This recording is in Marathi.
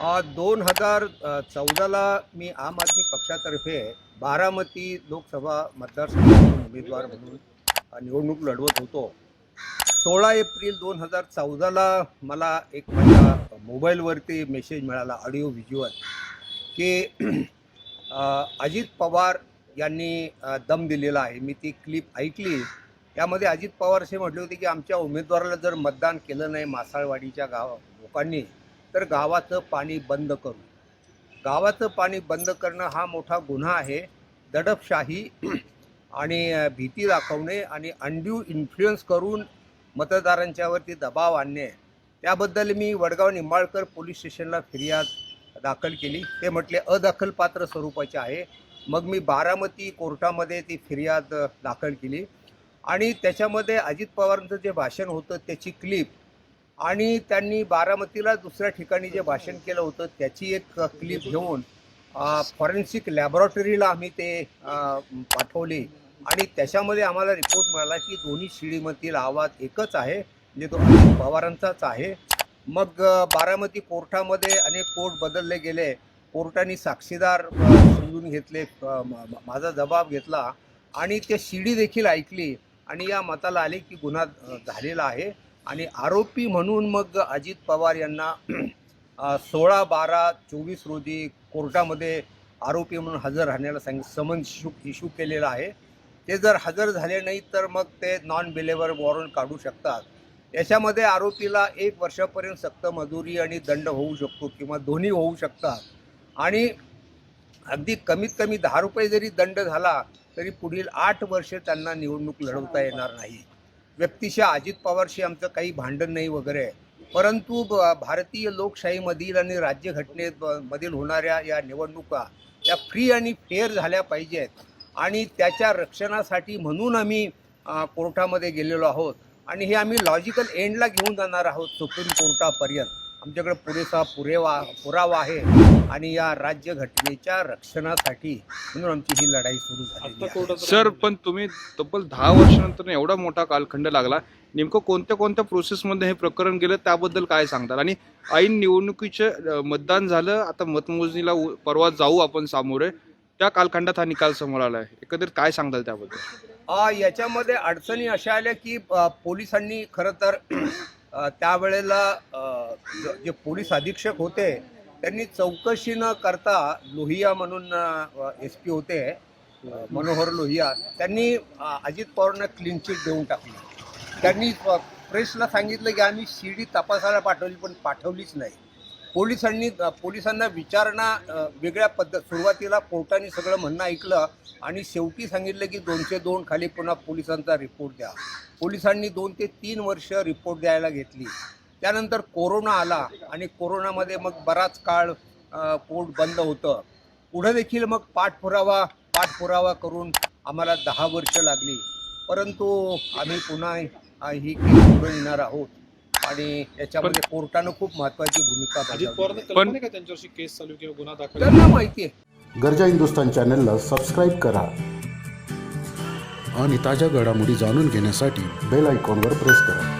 दोन हजार चौदाला मी आम आदमी पक्षातर्फे बारामती लोकसभा मतदारसंघातून उमेदवार म्हणून निवडणूक लढवत होतो. सोळा एप्रिल दोन हजार चौदाला मला एक माझ्या मोबाईलवरती मेसेज मिळाला ऑडिओ व्हिज्युअल की अजित पवार यांनी दम दिलेला आहे. मी ती क्लिप ऐकली. त्यामध्ये अजित पवार असे म्हटले होते की आमच्या उमेदवाराला जर मतदान केलं नाही मासाळवाडीच्या गाव लोकांनी तर गावाचं पाणी बंद करू. गावाचं पाणी बंद करणं हा मोठा गुन्हा आहे. दडपशाही आणि भीती दाखवणे आणि अंड्यू इन्फ्लुअन्स करून मतदारांच्यावरती दबाव आणणे. त्याबद्दल मी वडगाव निंबाळकर पोलीस स्टेशनला फिर्याद दाखल केली. ते म्हटले अदखलपात्र स्वरूपाचे आहे. मग मी बारामती कोर्टामध्ये ती फिर्याद दाखल केली. आणि त्याच्यामध्ये अजित पवारांचं जे भाषण होतं त्याची क्लिप आणि त्यांनी बारामतीला दुसऱ्या ठिकाणी जे भाषण केलं होतं त्याची एक क्लिप घेऊन फॉरेन्सिक लॅबॉरेटरीला आम्ही ते पाठवले पाठवली. आणि त्याच्यामध्ये आम्हाला रिपोर्ट मिळाला की दोन्ही शिडीमधील आवाज एकच आहे म्हणजे तो पवारांचाच आहे. मग बारामती कोर्टामध्ये अनेक कोर्ट बदलले गेले. कोर्टाने साक्षीदार समजून घेतले माझा जबाब घेतला. आणि ते शिडी देखील ऐकली. आणि या मताला आले की गुन्हा झालेला आहे. आणि आरोपी म्हणून मग अजित पवार यांना सोळा बारा चोवीस रोजी कोर्टामध्ये आरोपी म्हणून हजर राहण्याला सांगित समन्स इशू इशू केलेला आहे. ते जर हजर झाले नाही तर मग ते नॉन बिलेवर वॉरंट काढू शकतात. याच्यामध्ये आरोपीला एक वर्षापर्यंत सक्त मजुरी आणि दंड होऊ शकतो किंवा दोन्ही होऊ शकतात. आणि अगदी कमीत कमी दहा रुपये जरी दंड झाला तरी पुढील आठ वर्षे त्यांना निवडणूक लढवता येणार नाही. व्यक्तिशः अजित पवारशी आमचं काही भांडण नाही वगैरे. परंतु ब- भारतीय लोकशाहीमधील आणि राज्यघटनेत ब- मधील होणाऱ्या या निवडणुका या फ्री आणि फेअर झाल्या पाहिजेत. आणि त्याच्या रक्षणासाठी म्हणून आम्ही कोर्टामध्ये गेलेलो आहोत. आणि हे आम्ही लॉजिकल एंडला घेऊन जाणार आहोत सुप्रीम कोर्टापर्यंत. आमच्याकडे पुरेसा पुरेवा पुरावा आहे आणि या राज्यघटनेच्या रक्षणासाठी म्हणून आमची ही लढाई सुरू आहे. सर पण तुम्ही तब्बल दहा वर्षानंतर एवढा मोठा कालखंड लागला. नेमकं कोणत्या कोणत्या प्रोसेसमध्ये हे प्रकरण गेलं त्याबद्दल काय सांगताल? आणि ऐन निवडणुकीचे अं, मतदान झालं आता मतमोजणीला उ- परवा जाऊ आपण सामोरे. त्या कालखंडात हा निकाल समोर आला आहे एकंदरीत काय सांगताल त्याबद्दल? आ, याच्यामध्ये अडचणी अशा आल्या की अ, पोलिसांनी खरं तर त्यावेळेला जे पोलीस अधीक्षक होते त्यांनी चौकशी न करता लोहिया म्हणून एस पी होते मनोहर लोहिया त्यांनी अजित पवारांना क्लीन चिट देऊन टाकली. त्यांनी प्रेसला सांगितलं की आम्ही शिडी तपासायला पाठवली पण पाठवलीच नाही. पोलिसांनी पोलिसांना विचारणा वेगळ्या पद्धत सुरुवातीला कोर्टाने सगळं म्हणणं ऐकलं आणि शेवटी सांगितलं की दोनशे दोन खाली पुन्हा पोलिसांचा रिपोर्ट द्या. पोलिसांनी दोन ते तीन वर्ष रिपोर्ट द्यायला घेतली. त्यानंतर कोरोना आला आणि कोरोनामध्ये मग बराच काळ कोर्ट बंद होतं. पुढं देखील मग पाठपुरावा पाठपुरावा करून आम्हाला दहा वर्ष लागली. परंतु आम्ही पुन्हा ही केस पुढे येणार आहोत. आणि याच्यामध्ये कोर्टानं खूप महत्त्वाची भूमिका बजावली आहे. त्यांच्यावरची केस चालू किंवा गुन्हा दाखल त्यांना माहिती आहे. गरजा हिंदुस्तान चॅनलला सबस्क्राईब करा. आणि ताज्या घडामोडी जाणून घेण्यासाठी बेल आयकॉनवर प्रेस करा.